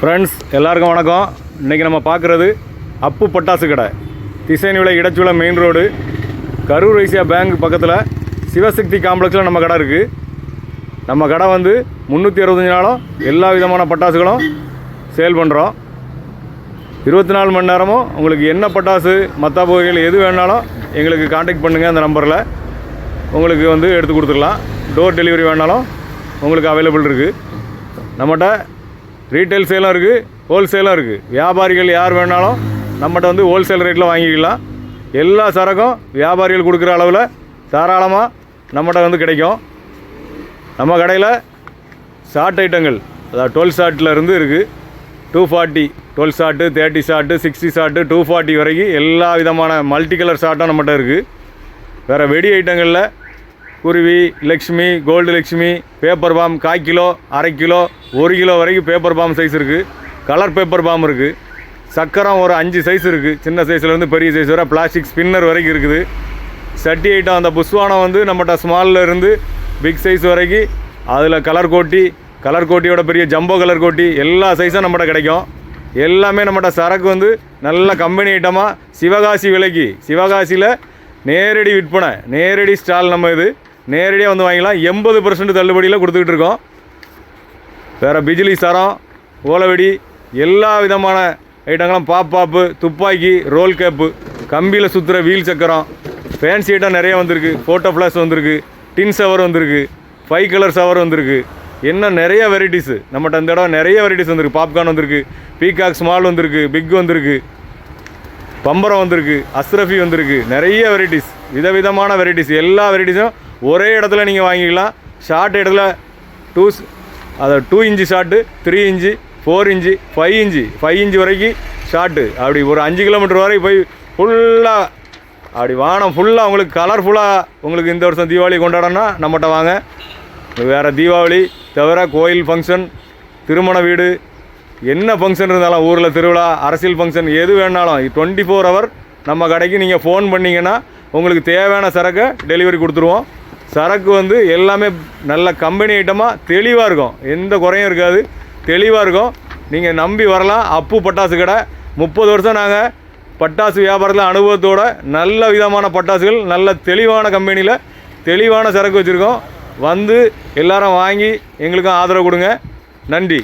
Friends எல்லாருக்கும் வணக்கம். இன்றைக்கி நம்ம பார்க்குறது அப்பு பட்டாசு கடை. திசைநிலை இடச்சுள மெயின் ரோடு கரூர் ஐசியா பேங்க் பக்கத்தில் சிவசக்தி காம்ப்ளெக்ஸில் நம்ம கடை இருக்குது நம்ம கடை வந்து முந்நூற்றி அறுபத்தஞ்சு நாளும் எல்லா விதமான பட்டாசுகளும் சேல் பண்ணுறோம் இருபத்தி நாலு மணி நேரமும் உங்களுக்கு என்ன பட்டாசு மற்ற பகுதிகள் எது வேணாலும் எங்களுக்கு காண்டாக்ட் பண்ணுங்கள் அந்த நம்பரில். உங்களுக்கு வந்து எடுத்து கொடுத்துடலாம். டோர் டெலிவரி வேணாலும் உங்களுக்கு அவைலபிள் இருக்குது நம்மகிட்ட ரீட்டைல் சேலும் இருக்குது ஹோல்சேலும் இருக்குது வியாபாரிகள் யார் வேணாலும் நம்மகிட்ட வந்து ஹோல்சேல் ரேட்டில் வாங்கிக்கலாம். எல்லா சரக்கும் வியாபாரிகள் கொடுக்குற அளவில் தாராளமாக நம்மகிட்ட வந்து கிடைக்கும். நம்ம கடையில் ஷார்ட் ஐட்டங்கள் அதாவது டுவெல் ஷார்ட்டில் இருந்து இருக்குது two forty twelve shot thirty shot sixty shot two forty வரைக்கும் எல்லா விதமான மல்டி கலர் ஷார்ட்டும் நம்மகிட்ட இருக்குது வேறு வெடி ஐட்டங்களில் குருவி Lakshmi gold Lakshmi paper bomb கால் கிலோ அரை கிலோ ஒரு கிலோ வரைக்கும் பேப்பர் பாம் சைஸ் இருக்குது கலர் பேப்பர் பாம் இருக்குது சக்கரம் ஒரு அஞ்சு சைஸ் இருக்குது சின்ன சைஸ்லேருந்து பெரிய சைஸ் வரை பிளாஸ்டிக் ஸ்பின்னர் வரைக்கும் இருக்குது. சட்டி ஐட்டம் அந்த புஷ்வானம் வந்து நம்மகிட்ட ஸ்மாலில் இருந்து பிக் சைஸ் வரைக்கும் அதில் கலர் கோட்டி கலர் கோட்டியோட பெரிய ஜம்போ கலர் கோட்டி எல்லா சைஸும் நம்மகிட்ட கிடைக்கும். எல்லாமே நம்மகிட்ட சரக்கு வந்து நல்ல கம்பெனி ஐட்டமாக சிவகாசி விலைக்கு. சிவகாசியில் நேரடி விற்பனை நேரடி ஸ்டால் நம்ம இது. நேரடியாக வந்து வாங்கிக்கலாம். எண்பது பர்சன்ட் தள்ளுபடியில் கொடுத்துக்கிட்டு இருக்கோம். வேறு பிஜிலி சரம் ஓலவெடி எல்லா விதமான ஐட்டங்களும் பாப் பாப்பு துப்பாக்கி ரோல் கேப்பு கம்பியில் சுற்றுற வீல் சக்கரம் ஃபேன்சி ஐட்டம் நிறைய வந்திருக்கு. ஃபோட்டோ ஃப்ளாஷ் வந்திருக்கு. டின் சவர் வந்திருக்கு. ஃபைவ் கலர் சவர் வந்திருக்கு. இன்னும் நிறைய வெரைட்டிஸு நம்மகிட்ட இந்த இடம் நிறைய வெரைட்டிஸ் வந்திருக்கு. பாப்கார்ன் வந்திருக்கு. பீகாக் ஸ்மால் வந்திருக்கு. பிக் வந்திருக்கு. பம்பரம் வந்திருக்கு. அஸ்ரஃபி வந்திருக்கு. நிறைய வெரைட்டிஸ் விதவிதமான வெரைட்டிஸ் எல்லா வெரைட்டிஸும் ஒரே இடத்துல நீங்கள் வாங்கிக்கலாம். ஷார்ட் இடத்துல டூ அதை two inch shot three inch four inch five inch five inch வரைக்கும் ஷார்ட்டு அப்படி ஒரு அஞ்சு கிலோமீட்டர் வரை போய் ஃபுல்லாக அப்படி வானம் ஃபுல்லாக உங்களுக்கு கலர்ஃபுல்லாக உங்களுக்கு இந்த வருஷம் தீபாவளி கொண்டாடணும்னா நம்மகிட்ட வாங்க. வேறு தீபாவளி தவிர கோயில் ஃபங்க்ஷன் திருமண வீடு என்ன ஃபங்க்ஷன் இருந்தாலும் ஊரில் திருவிழா அரசியல் ஃபங்க்ஷன் எது வேணாலும் டுவெண்ட்டி ஃபோர் ஹவர் நம்ம கடைக்கு நீங்கள் ஃபோன் பண்ணிங்கன்னா உங்களுக்கு தேவையான சரக்கை டெலிவரி கொடுத்துருவோம். சரக்கு வந்து எல்லாமே நல்ல கம்பெனி ஐட்டமாக தெளிவாக இருக்கும். எந்த குறையும் இருக்காது. தெளிவாக இருக்கும். நீங்கள் நம்பி வரலாம். அப்பு பட்டாசு கடை. முப்பது வருஷம் நாங்கள் பட்டாசு வியாபாரத்தில் அனுபவத்தோட நல்ல விதமான பட்டாசுகள் நல்ல தெளிவான கம்பெனியில் தெளிவான சரக்கு வச்சுருக்கோம். வந்து எல்லாரும் வாங்கி எங்களுக்கும் ஆதரவு கொடுங்க. நன்றி.